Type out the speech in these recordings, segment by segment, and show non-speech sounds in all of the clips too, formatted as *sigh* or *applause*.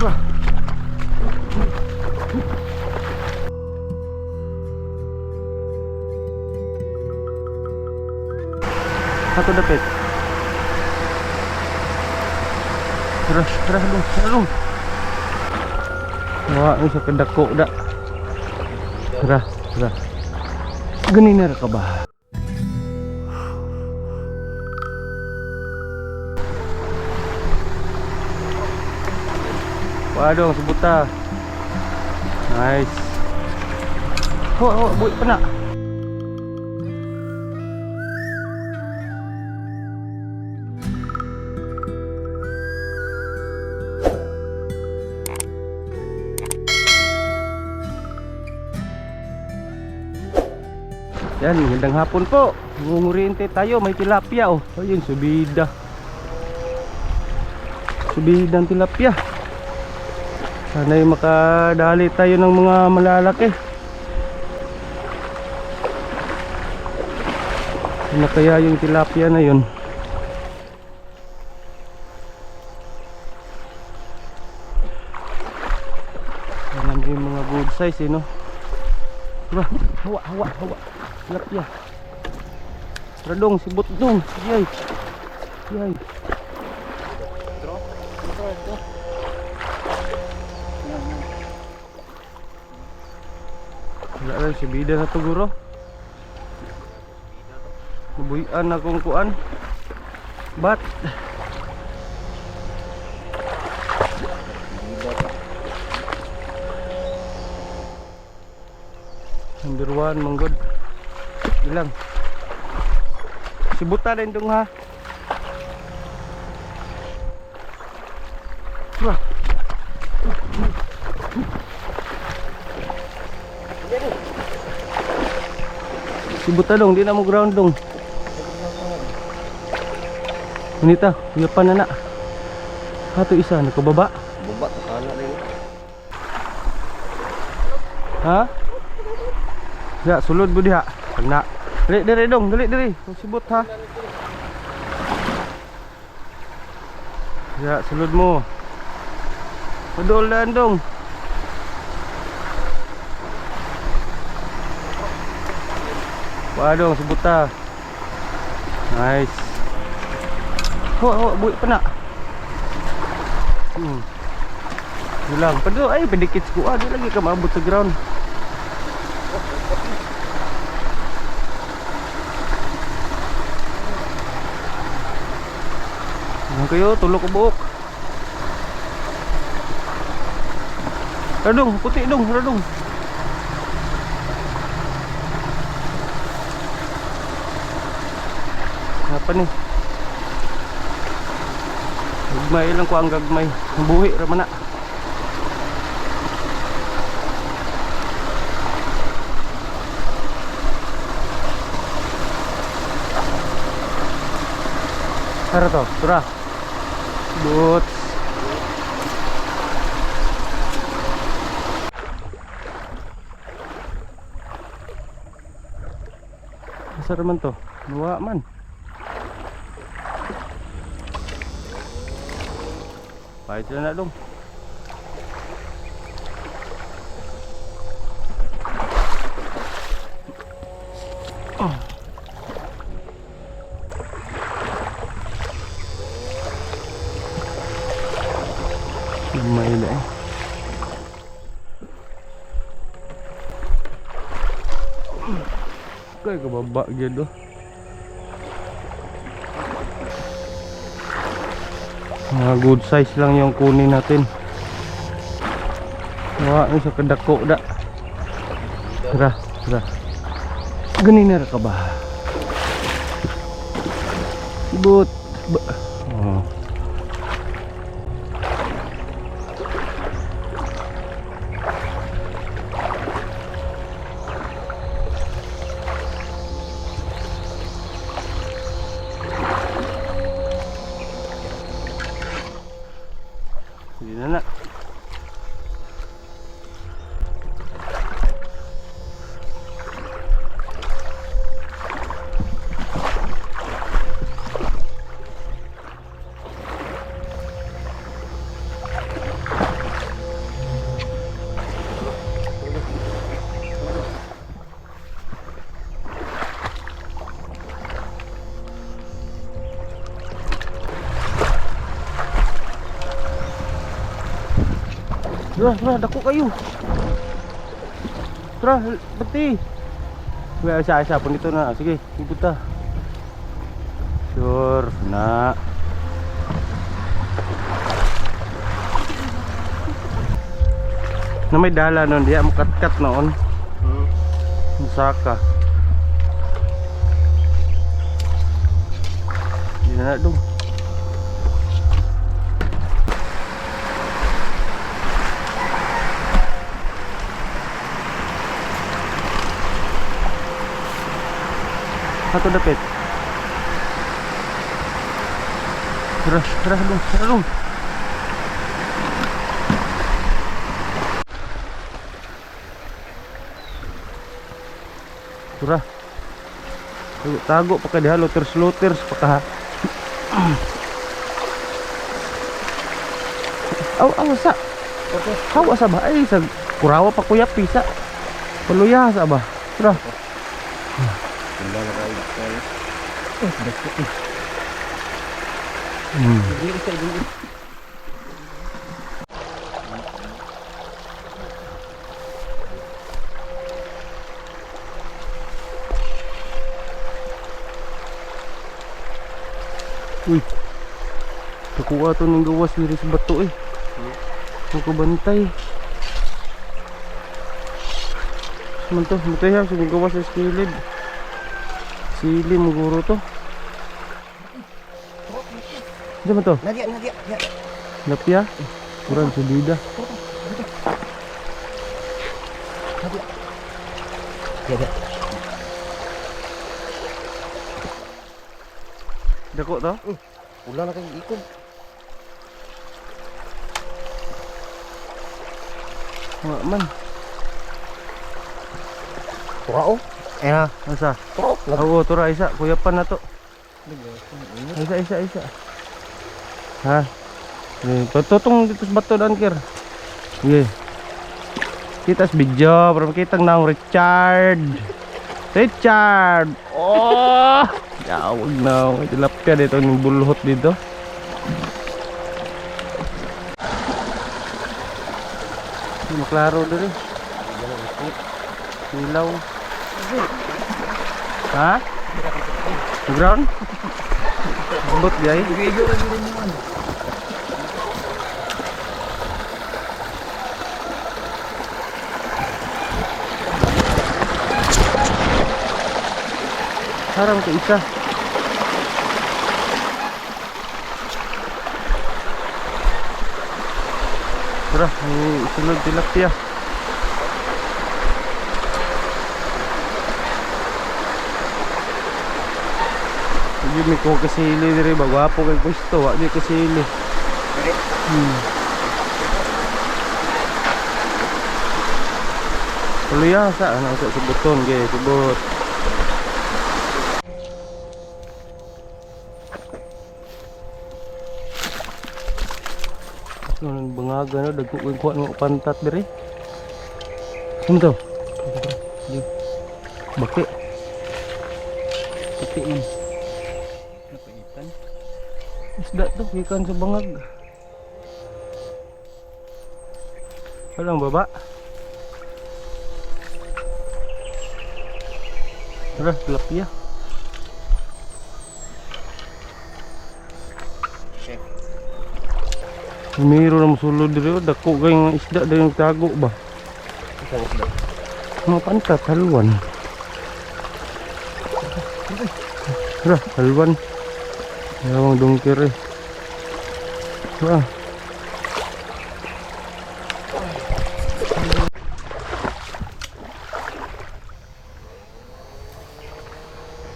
Wah. Satu dapit. Tara, tara dong, tara dong. Wah, ini sa kedako da. Tara, tara. Ganina ra ka Waduh, sebuta. Nice. Oh, oh, buik penak. Yan, magandang hapon po. Ngunguriente tayo, may tilapia oh. Ayun, subida. Subidang tilapia. Sana'y makadali tayo ng mga malalaki. Ano kaya yung tilapia na yun? Alam yung mga good size eh no? Diba? Hawa, hawa, hawa. Tilapia. Radong, sibot dong. Yay. Yay. Wala rin si Bida na to guro. Nabuyan akong kuan. Bat. Number one, manggod. Bilang. Sibuta rin dong ha. Sibuta dong, di na mo ground dong. Unita, kuya pa na na. Hato isa, nakababa. Baba, takala rin. Ha? Ya, sulod mo diha. Kena. Dali, dali dong, dali, dali. Sibot ha. Ya, sulod mo. Padol dong. Waduh, sebut ta. Nice. Ho, ho, buik penak. Hmm. Hilang. Padahal ay pedikit ku. Ah, dia lagi ke mabut sa ground. Ano kayo? Tulog ko buok. Radong, puti dong, radong. Nih? Gagmay lang ko ang gagmay. Buhi ra man na. Tara to, tura. Boots. Asa naman to? Nuwa man. Pahit sila na dong. Oh. May na eh. Kaya kababa gyud oh. Mga good size lang yung kunin natin. Wala sa kadako da. Tara, tara. Ganina ka ba? But, ba, Tara, tara, dako kayo. Tara, pati. Wala isa isa pun dito na. Sige, ikot ta. Sure, na. Na may dala nun, diya mo kat noon. Musaka. Di na na dong. Satu dapit. Tara, tara dong, tara dong. Tara. Tago, tago pa ka diha, looters looters pa ka. *clears throat* Aw, aw sa. Hawa sa ba? Ay, sa kurawa pa kuya pisa. Paluya sa ba? Tara. Wala na kayo. Hmm. Dili sa dili. Uy. Nakuha to ng gawas diri sa bato eh. Huwag bantay. Man to, mo to ya, sa gawas sa skilid. Sili mo guro to. Diyan man to, Nadia, nadia. Ya. lapya. Kurang solida. Ya, ya. Dako to? Wala na kayo ikon. Wa man. Turao. Eh na. Turao. Oo, tura isa, kuya pa na to. Isa, isa, isa. Ha? Eh, patutong dito sa bato dan kir. Sige. Kita sa video, para makita ng Richard. Richard! Oh! *laughs* Yawag na, may tilapia dito ng bulhot dito. Maklaro dito eh. Ilaw. Ha? Ground? Lembut dia eh. Haram ke isa. Tara, may sunod tilapia. Hindi may ko kasili diri ba gwapo kay pwesto, wa di kasili. Hmm. Kuliah sa ana sa subuton ge subut. Nun bangaga na dagko ko kuha ng pantat diri. Ano to? Baki. Baki man. Isda to, ikan sa bangag. Walang baba. Tara, tilapia. Miro na masulod diri, oh. dako kay nga isda diri tago ba. Isa na sila. Mga pantat, haluan. Tara, haluan. Yawang dungkir eh. Tara.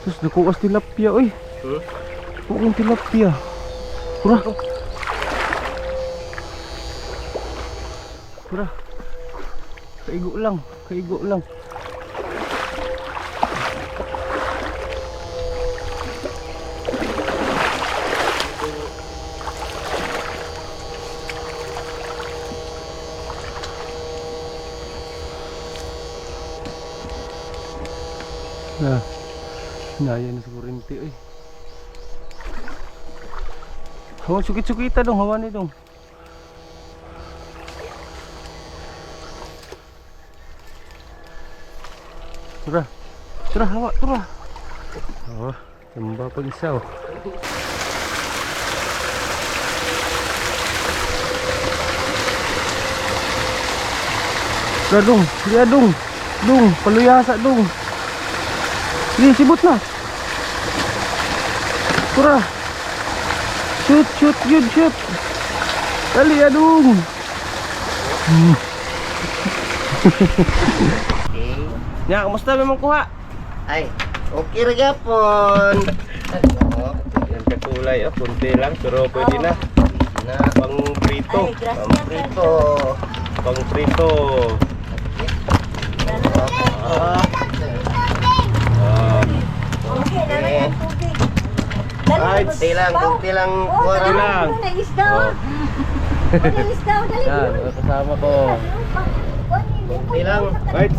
Sus, dako kas tilapia oy. Dako kang tilapia. Tara. Tara. Kaigo lang, kaigo lang. Naya na sa kurinti ay. Oh, sukit-sukita dong hawa ni dong. Tura. Tura hawa, tura. Oh, tamba pag isa oh. Tura dong, dia dong. Dong, paluyasa dong. Sige, sibot na. Tara. Shoot, shoot, good, shoot. Dali, adong. Okay. *laughs* Ya, kamusta memang kuha? Ay, okay ra gyapon. Oh, Yan kakulay, oh, kunti lang, pero pwede na. na Pang prito. prito. Pang prito. Ah, Ah, okay. Ay, *laughs* kunti lang, kunti lang. Kunti lang. Oh. Isda, dali. yan, kasama ko. Kunti lang. Right.